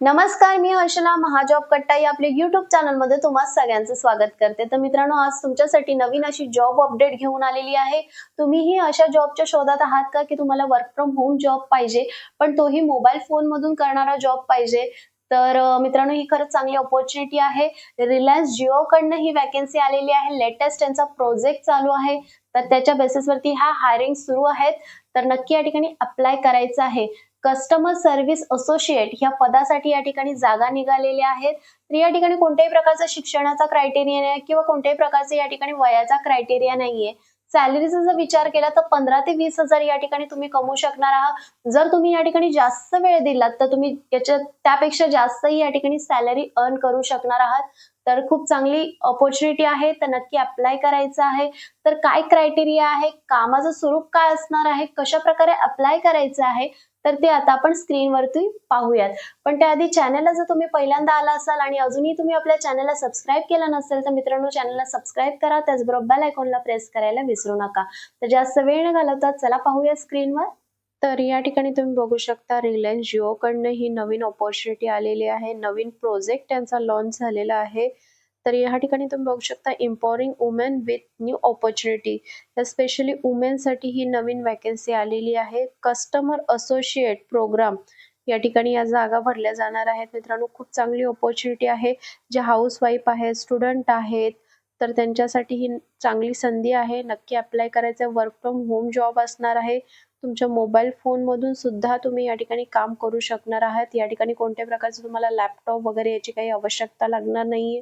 नमस्कार मी हर्षला महाजॉब कट्टा या आपल्या युट्यूब चॅनलमध्ये तुम्हा सगळ्यांचं स्वागत करते. तर मित्रांनो आज तुमच्यासाठी नवीन अशी जॉब अपडेट घेऊन आलेली आहे. तुम्हीही अशा जॉबच्या शोधात आहात का की तुम्हाला वर्क फ्रॉम होम जॉब पाहिजे पण तोही मोबाईल फोन मधून करणारा जॉब पाहिजे? तर मित्रांनो ही खरंच चांगली ऑपॉर्च्युनिटी आहे. रिलायन्स जिओ कडनं ही वॅकन्सी आलेली आहे. लेटेस्ट त्यांचा प्रोजेक्ट चालू आहे. तर त्याच्या बेसिसवरती हा हायरिंग सुरू आहेत. तर नक्की या ठिकाणी अप्लाय करायचं आहे. कस्टमर सर्व्हिस असोसिएट ह्या पदासाठी या ठिकाणी जागा निघालेल्या आहेत तर या ठिकाणी कोणत्याही प्रकारचा शिक्षणाचा क्रायटेरिया नाही किंवा कोणत्याही प्रकारचे या ठिकाणी वयाचा क्रायटेरिया नाहीये. सॅलरीचा जर विचार केला तर पंधरा ते वीस हजार या ठिकाणी तुम्ही कमवू शकणार आहात. जर तुम्ही या ठिकाणी जास्त वेळ दिलात तर तुम्ही त्याच्या त्यापेक्षा जास्तही या ठिकाणी सॅलरी अर्न करू शकणार आहात. तर खूप चांगली ऑपॉर्च्युनिटी आहे तर नक्की अप्लाय करायचं आहे. तर काय क्रायटेरिया आहे कामाचं स्वरूप काय असणार आहे कशा प्रकारे अप्लाय करायचं आहे तर ते आता आपण स्क्रीनवरती पाहूयात. पण त्याआधी चॅनलला जर तुम्ही पहिल्यांदा आला असाल आणि अजूनही तुम्ही आपल्या चॅनलला सबस्क्राईब केलं नसेल तर मित्रांनो चॅनलला सबस्क्राईब करा. त्याचबरोबर बेल आयकॉनला प्रेस करायला विसरू नका. तर जास्त वेळ न घालवता चला पाहूया स्क्रीनवर तर या ठिकाणी तुम्ही बघू शकता रिलायन्स जिओ कडनं ही नवीन ऑपॉर्च्युनिटी आलेली आहे. नवीन प्रोजेक्ट त्यांचा लॉन्च झालेला आहे. तर या ठिकाणी तुम्ही बघू शकता empowering women with new opportunity specially वुमेनसाठी ही नवीन वॅकन्सी आलेली आहे. कस्टमर असोसिएट प्रोग्राम या ठिकाणी या जागा भरल्या जाणार आहेत. मित्रांनो खूप चांगली ऑपॉर्च्युनिटी आहे. जे हाऊस वाईफ आहेत स्टुडंट आहेत तर त्यांच्यासाठी ही चांगली संधी आहे. नक्की अप्लाय करायचं. वर्क फ्रॉम होम जॉब असणार आहे. तुमच्या मोबाईल फोन मधून सुद्धा तुम्ही या ठिकाणी काम करू शकणार आहात. या ठिकाणी कोणत्या प्रकारचं तुम्हाला लॅपटॉप वगैरे याची काही आवश्यकता लागणार नाहीये.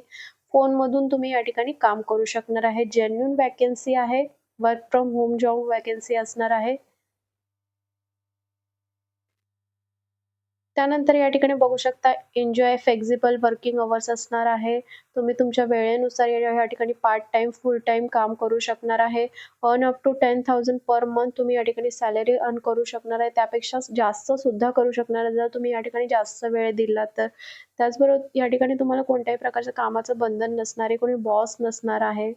फोन मधून तुम्ही या ठिकाणी काम करू शकणार आहे. जेन्युन वॅकन्सी आहे. Work from home job vacancy असणार आहे. त्यानंतर या ठिकाणी बघू शकता एन्जॉय फ्लेक्झिबल वर्किंग अवर्स असणार आहे. तुम्ही तुमच्या वेळेनुसार या ठिकाणी पार्ट टाइम फुल टाइम काम करू शकणार आहे. Earn up to ten thousand per month तुम्ही या ठिकाणी सॅलरी अर्न करू शकणार आहे. त्यापेक्षा जास्त सुद्धा करू शकणार आहे. जर तुम्ही या ठिकाणी जास्त वेळ दिला तर. त्याचबरोबर या ठिकाणी तुम्हाला कोणत्याही प्रकारच्या कामाचं बंधन नसणार आहे. कोणी बॉस नसणार आहे.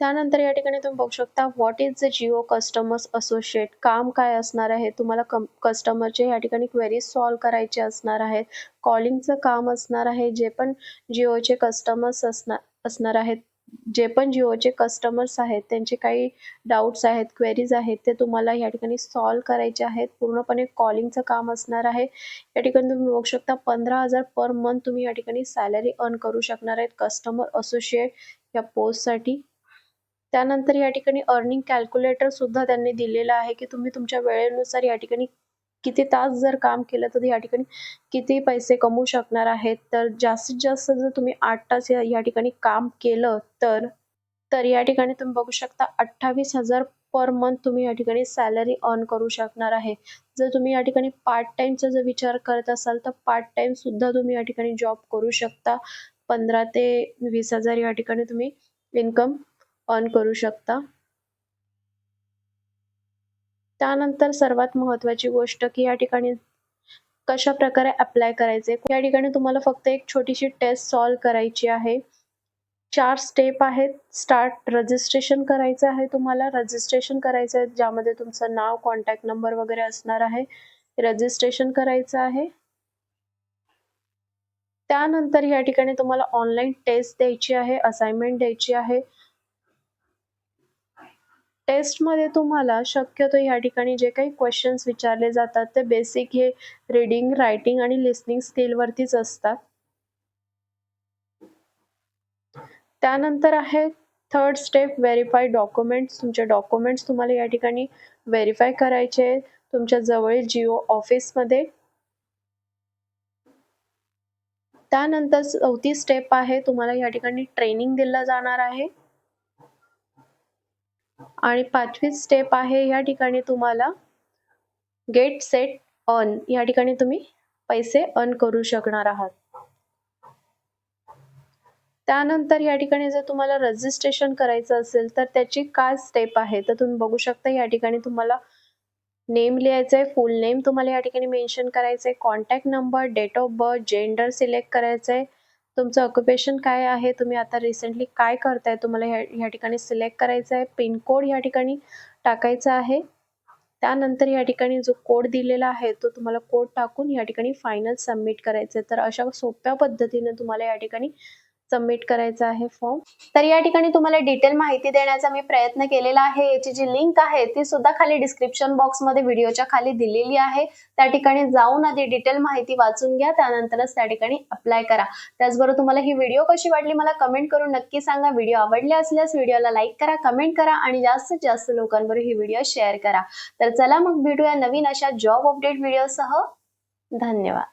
त्यानंतर या ठिकाणी तुम्ही बघू शकता what is the Jio customers associate काम काय असणार आहे? तुम्हाला कस्टमरचे या ठिकाणी क्वेरीज सॉल्व्ह करायचे असणार आहेत. कॉलिंगचं काम असणार आहे जे पण जिओचे कस्टमर्स असणार असणार आहेत. जे पण जिओचे कस्टमर्स आहेत त्यांचे काही डाऊट्स आहेत क्वेरीज आहेत ते तुम्हाला या ठिकाणी सॉल्व्ह करायचे आहेत. पूर्णपणे कॉलिंगचं काम असणार आहे. या ठिकाणी तुम्ही बघू शकता पंधरा हजार पर मंथ तुम्ही या ठिकाणी सॅलरी अर्न करू शकणार आहेत. कस्टमर असोसिएट या पोस्टसाठी त्यानंतर या ठिकाणी अर्निंग कॅल्क्युलेटर सुद्धा त्यांनी दिलेलं आहे की तुम्ही तुमच्या वेळेनुसार या ठिकाणी किती तास जर काम केलं तर या ठिकाणी किती पैसे कमवू शकणार आहेत? तर जास्तीत जास्त जर तुम्ही आठ तास या या ठिकाणी काम केलं तर तर या ठिकाणी तुम्ही बघू शकता अठ्ठावीस हजार पर मंथ तुम्ही या ठिकाणी सॅलरी अर्न करू शकणार आहे. जर तुम्ही या ठिकाणी पार्ट टाइमचा जर विचार करत असाल तर पार्ट टाइम सुद्धा तुम्ही या ठिकाणी जॉब करू शकता. पंधरा ते वीस हजार या ठिकाणी तुम्ही इन्कम अर्न करू शकता. त्यानंतर सर्वात महत्वाची गोष्ट की या ठिकाणी कशा प्रकारे अप्लाय करायचे? या ठिकाणी तुम्हाला फक्त एक छोटीशी टेस्ट सॉल्व करायची आहे. चार स्टेप आहेत. स्टार्ट रजिस्ट्रेशन करायचं आहे तुम्हाला. रजिस्ट्रेशन करायचं आहे ज्यामध्ये तुमचं नाव कॉन्टॅक्ट नंबर वगैरे असणार आहे. रजिस्ट्रेशन करायचं आहे. त्यानंतर या ठिकाणी तुम्हाला ऑनलाईन टेस्ट द्यायची आहे असाइनमेंट द्यायची आहे. टेस्टमध्ये तुम्हाला शक्यतो या ठिकाणी जे काही क्वेश्चन्स विचारले जातात ते बेसिक हे रीडिंग रायटिंग आणि लिस्निंग स्किलवरतीच असतात. त्यानंतर आहे थर्ड स्टेप व्हेरीफाय डॉक्युमेंट्स तुमचे डॉक्युमेंट्स तुम्हाला या ठिकाणी व्हेरीफाय करायचे तुमच्या जवळील जिओ ऑफिसमध्ये. त्यानंतर चौथी स्टेप आहे तुम्हाला या ठिकाणी ट्रेनिंग दिलं जाणार आहे. आणि पाचवी स्टेप आहे या ठिकाणी तुम्हाला गेट सेट अर्न या ठिकाणी तुम्ही पैसे अर्न करू शकणार आहात. त्यानंतर या ठिकाणी जर तुम्हाला रजिस्ट्रेशन करायचं असेल तर त्याची काय स्टेप आहे? तर तुम्ही बघू शकता या ठिकाणी तुम्हाला नेम लिहायचं आहे फुल नेम तुम्हाला या ठिकाणी मेन्शन करायचं आहे contact number date of birth gender select करायचं आहे तुमचं ऑक्युपेशन काय आहे? तुम्ही आता रिसेंटली काय करताय? तुम्हाला ह्या ह्या ठिकाणी सिलेक्ट करायचं आहे पिनकोड या ठिकाणी टाकायचा आहे. त्यानंतर या ठिकाणी जो कोड दिलेला आहे तो तुम्हाला कोड टाकून या ठिकाणी फायनल सबमिट करायचा आहे. तर अशा सोप्या पद्धतीने तुम्हाला या ठिकाणी सबमिट करायचा आहे फॉर्म तर या ठिकाणी तुम्हाला डिटेल माहिती देण्याचा मी प्रयत्न केलेला आहे. याची जी लिंक आहे ती सुद्धा खाली डिस्क्रिप्शन बॉक्समध्ये व्हिडिओच्या खाली दिलेली आहे. त्या ठिकाणी जाऊन आधी डिटेल माहिती वाचून घ्या. त्यानंतरच त्या ठिकाणी अप्लाय करा. त्याचबरोबर तुम्हाला ही व्हिडिओ कशी वाटली मला कमेंट करून नक्की सांगा. व्हिडिओ आवडले असल्यास व्हिडिओला लाईक करा कमेंट करा आणि जास्तीत जास्त लोकांबरोबर ही व्हिडिओ शेअर करा. तर चला मग भेटूया नवीन अशा जॉब अपडेट व्हिडिओसह धन्यवाद.